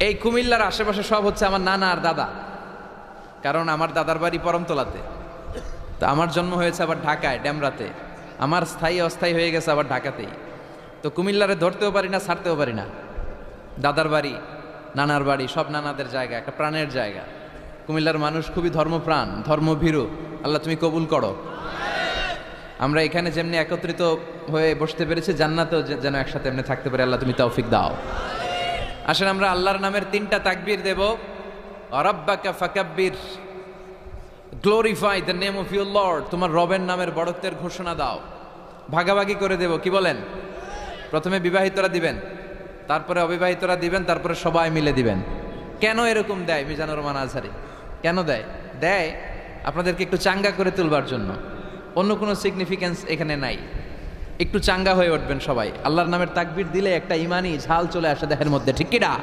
এই কুমিল্লার আশেপাশে সব হচ্ছে আমার নানা আর দাদা। কারণ আমার দাদার বাড়ি পরমতলাতে। তো আমার জন্ম হয়েছে আবার ঢাকায় ড্যামরাতে আমার স্থায়ী অস্থায়ী হয়ে গেছে আবার ঢাকাতেই। তো কুমিল্লারে ধরতেও পারি না, ছাড়তেও পারি না। দাদার বাড়ি, নানার বাড়ি, সব নানাদের জায়গা, একটা প্রাণের জায়গা। কুমিল্লার মানুষ খুবই ধর্মপ্রাণ, ধর্মভীরু। আল্লাহ তুমি কবুল করো। আমরা এখানে যেমনি একত্রিত হয়ে বসতে পেরেছি, জান্নাতেও যেন একসাথে এমনি থাকতে পারি, আল্লাহ তুমি তৌফিক দাও। আসেন, আমরা আল্লাহর নামের তিনটা তাকবীর দেব। অরাব্বাকা ফাকাব্বির glorify the name of your lord তোমার রবের নামের বড়ত্বের ঘোষণা দাও। ভাগাভাগি করে দেব, কি বলেন? প্রথমে বিবাহিতরা দিবেন, তারপরে অবিবাহিতরা দিবেন, তারপরে সবাই মিলে দিবেন। কেন এরকম দেয় মিজানুর রহমান আজহারি? কেন দেয়? দেয় আপনাদেরকে একটু চাঙ্গা করে তুলবার জন্য। অন্য কোনো সিগনিফিক্যান্স এখানে নাই। একটু চাঙ্গা হয়ে উঠবেন সবাই। আল্লাহর নামের তাকবির দিলে একটা ইমানি ঝাল চলে আসে দেহের মধ্যে, ঠিক কিনা?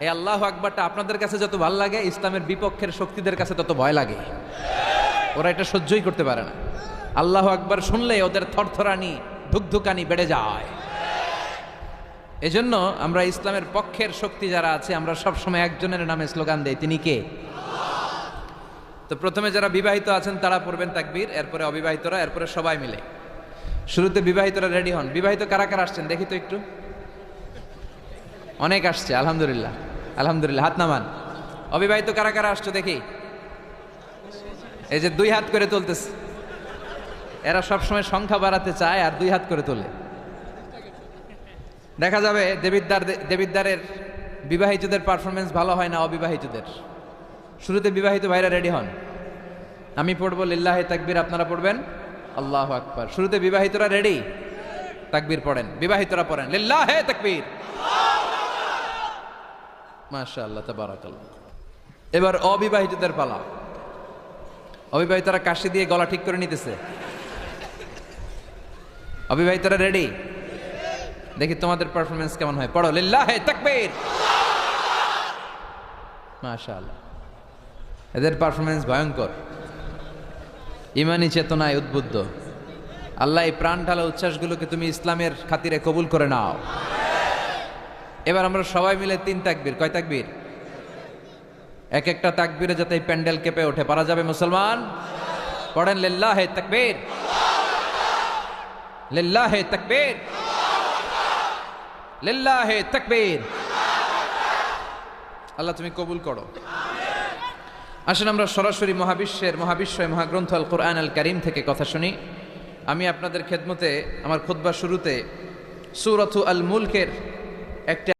এই আল্লাহ আকবরটা আপনাদের কাছে যত ভালো লাগে, ইসলামের বিপক্ষের শক্তিদের কাছে তত ভয় লাগে। ওরা এটা সহ্যই করতে পারে না। আল্লাহ আকবার শুনলে ওদের থরথরানি, ধুকধুকানি বেড়ে যায়। এজন্য আমরা ইসলামের পক্ষের শক্তি যারা আছে, আমরা সব সময় একজনের নামে স্লোগান দেই, তিনি কে? তো প্রথমে যারা বিবাহিত আছেন, তারা পড়বেন তাকবীর, এরপরে অবিবাহিতরা, এরপরে সবাই মিলে। শুরুতে বিবাহিতরা রেডি হন। বিবাহিত কারা কারা আসছেন? দেখি তো একটু। অনেক আসছে, আলহামদুলিল্লাহ। আলহামদুলিল্লাহ, হাত নামান। অবিবাহিত কারা কারা আসছো দেখি? এই যে দুই হাত করে তুলতেছে। এরা সবসময় সংখ্যা বাড়াতে চায় আর দুই হাত করে তোলে। দেখা যাবে দেবিদ্দার দেবিদ্দারের বিবাহিতদের পারফরমেন্স ভালো হয় না অবিবাহিতদের। শুরুতে বিবাহিত ভাইরা রেডি হন। আমি পড়ব লিল্লাহে তাকবীর, আপনারা পড়বেন? আল্লাহ আকবার। শুরুতে বিবাহিতরা রেডি তাকবীর পড়েন। বিবাহিতরা পড়েন। লিল্লাহে তাকবীর। মাশা আল্লাহ তাবারাকাল্লাহ। এবার অবিবাহিতদের পালা। অবিবাহিতরা কাশি দিয়ে গলা ঠিক করে নিতেছে। অবিবাহিতরা রেডি দেখি তোমাদের পারফরমেন্স কেমন হয়। পড়ো। লিল্লাহে তাকবীর। মাশাআল্লাহ। এদের পারফরমেন্স ভয়ঙ্কর। ইমানি চেতনায় উদ্বুদ্ধ। আল্লাহ এই প্রাণ ঢালা উচ্ছ্বাসগুলোকে তুমি ইসলামের খাতিরে কবুল করে নাও। এবার আমরা সবাই মিলে তিন তাকবীর। কয় তাকবীর? এক একটা তাকবীরে যাতে এই প্যান্ডেল কেঁপে ওঠে। পারা যাবে মুসলমান? পড়েন, লিল্লাহে তাকবীর। লিল্লাহে তাকবীর। লিল্লাহে তাকবীর। আল্লাহ, তুমি কবুল করো। আসেন আমরা সরাসরি মহাবিশ্বের, মহাবিশ্বয় মহাগ্রন্থ আল কোরআন আল করিম থেকে কথা শুনি। আমি আপনাদের খেদমতে, আমার খুতবার শুরুতে সুরথু আল মুলকের একটা